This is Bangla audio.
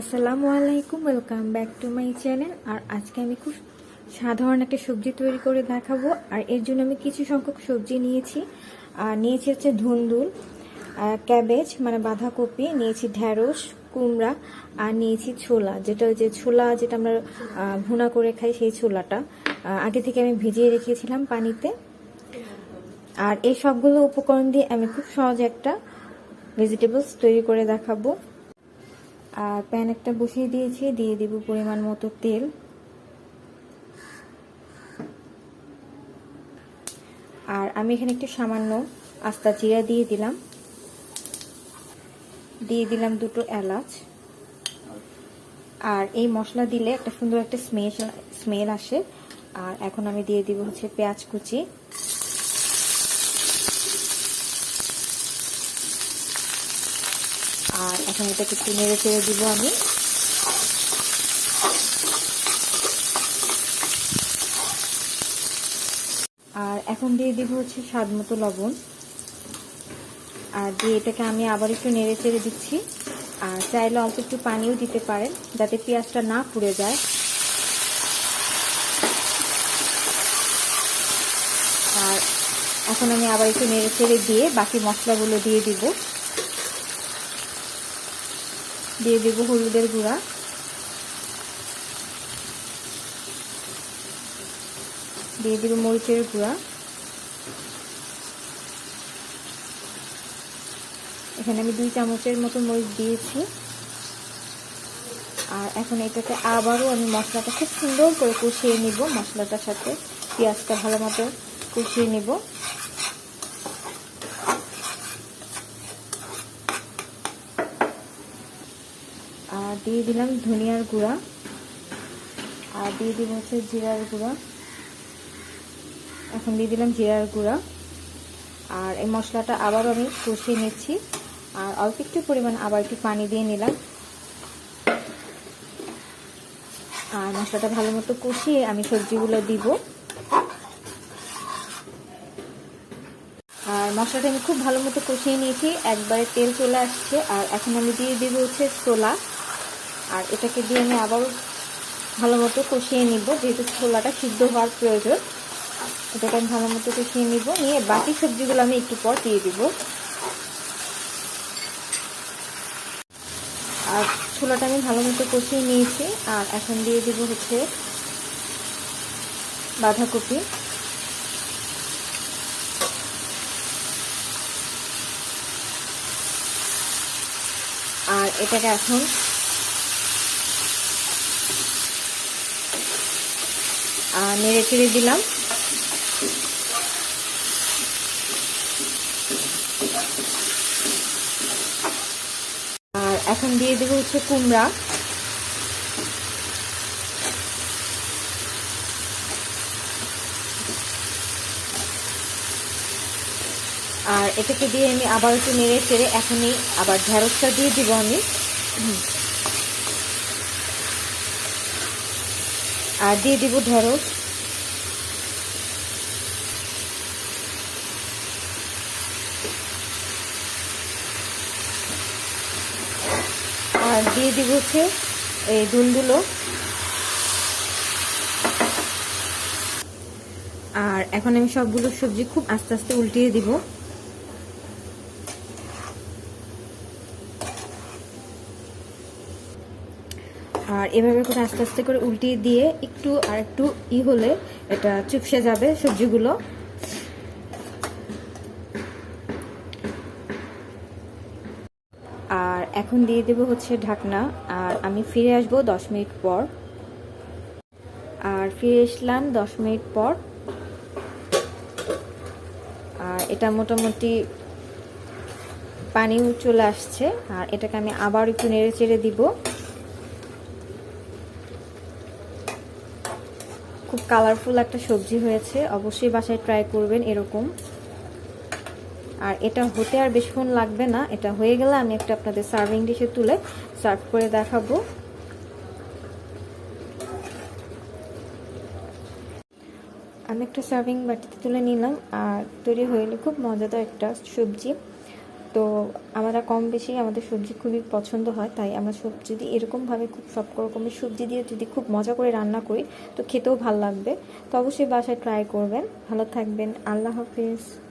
আসসালামু আলাইকুম welcome back to my channel আর আজকে আমি খুব সাধারণ একটা সবজি তৈরি করে দেখাবো। আর এর জন্য আমি কিছু সংখ্যক সবজি নিয়েছি। আর নিয়েছি হচ্ছে ধুন্দুল ক্যাবেজ মানে বাঁধাকপি, নিয়েছি ঢ্যাঁড়স কুমড়া, আর নিয়েছি ছোলা। যেটা যে ছোলা যেটা আমরা ভুনা করে খাই সেই ছোলাটা। আগে থেকে আমি ভিজিয়ে রেখেছিলাম পানিতে। আর এই সবগুলো উপকরণ দিয়ে আমি খুব সহজে একটা ভেজিটেবলস তৈরি করে দেখাবো। আর প্যান একটা বসিয়ে দিয়েছি, দিয়ে দিব পরিমাণ মতো তেল। আর আমি এখানে একটু সামান্য আস্তা জিরা দিয়ে দিলাম। দিয়ে দিলাম দুটো এলাচ। আর এই মশলা দিলে একটা সুন্দর একটা স্মেল স্মেল আসে। আর এখন আমি দিয়ে দিব হচ্ছে পেঁয়াজ কুচি। আর এখন এটাকে একটু নেড়ে চেড়ে দিব আমি। আর এখন দিয়ে দিব হচ্ছে স্বাদ মতো লবণ। আর দিয়ে এটাকে আমি আবার একটু নেড়ে চেড়ে দিচ্ছি। আর চাইলে অল্প একটু পানিও দিতে পারেন, যাতে পেঁয়াজটা না পুড়ে যায়। আর এখন আমি আবার একটু নেড়ে চেড়ে দিয়ে বাকি মশলাগুলো দিয়ে দিব। দিয়ে দেব হলুদের গুঁড়া। দিয়ে দেব মরিচের গুঁড়া। এখানে আমি দুই চামচের মতো মরিচ দিয়েছি। আর এখন এটাকে আবারও আমি মশলাটা খুব সুন্দর করে কষিয়ে নিব। মশলাটার সাথে পেঁয়াজটা ভালো মতো কষিয়ে নিব আর দিয়ে দিলাম ধনিয়ার গুঁড়া, আর দিয়ে দিব হচ্ছে জিরার গুঁড়া। এখন দিয়ে দিলাম জিরার গুঁড়া। আর এই মশলাটা আবারও আমি কষিয়ে নিচ্ছি। আর অল্প একটু পরিমাণ আবার একটু পানি দিয়ে নিলাম। আর মশলাটা ভালো মতো কষিয়ে আমি সবজিগুলো দিব। আর মশলাটা আমি খুব ভালো মতো কষিয়ে নিয়েছি। একবারে তেল চলে আসছে। আর এখন আমি দিয়ে দিব হচ্ছে ছোলা। আর এটাকে দিয়ে আমি আবার ভালো মতো কষিয়ে নিব, যেহেতু ছোলাটা সিদ্ধ হওয়ার প্রয়োজন। এটাকে আমি ভালো মতো কষিয়ে নিব, নিয়ে বাকি সবজিগুলো আমি একটু পর দিয়ে দিব। আর ছোলাটা আমি ভালো মতো কষিয়ে নিয়েছি, আর এখন দিয়ে দিব হচ্ছে বাঁধাকপি। আর এটাকে এখন নেড়ে চেড়ে দিলাম। আর এখন দিয়ে দেবো হচ্ছে কুমড়া। আর এটাকে দিয়ে আমি আবার একটু নেড়ে চেড়ে এখনই আবার ঢেঁড়সটা দিয়ে দিব আমি। আর দিয়ে দিব ঢেঁড়স আর দিয়ে দিব হচ্ছে এই দুলদুলো আর এখন আমি সবগুলো সবজি খুব আস্তে আস্তে উল্টিয়ে দিব। আর এভাবে করে আস্তে আস্তে করে উল্টিয়ে দিয়ে একটু আর একটু ই হলে এটা চুপসে যাবে সবজিগুলো। আর এখন দিয়ে দেব হচ্ছে ঢাকনা। আর আমি ফিরে আসব দশ মিনিট পর। আর ফিরে আসলাম দশ মিনিট পর। আর এটা মোটামুটি পানিও চলে আসছে। আর এটাকে আমি আবার একটু নেড়ে চেড়ে দিব। খুব কালারফুল একটা সবজি হয়েছে। অবশ্যই বাসায় ট্রাই করবেন এরকম। আর এটা হতে আর বেশিক্ষণ লাগবে না। এটা হয়ে গেলে আমি একটা আপনাদের সার্ভিং ডিশে তুলে সার্ভ করে দেখাবো। আমি একটা সার্ভিং বাটিতে তুলে নিলাম। আর তৈরি হয়ে খুব মজাদার একটা সবজি। তো আমরা কম বেশি আমাদের সবজি খুবই পছন্দ হয়, তাই আমরা সবজি যদি এরকমভাবে খুব সব রকমের সবজি দিয়ে যদি খুব মজা করে রান্না করি, তো খেতেও ভালো লাগবে। তো অবশ্যই বাসায় ট্রাই করবেন। ভালো থাকবেন। আল্লাহ হাফিজ।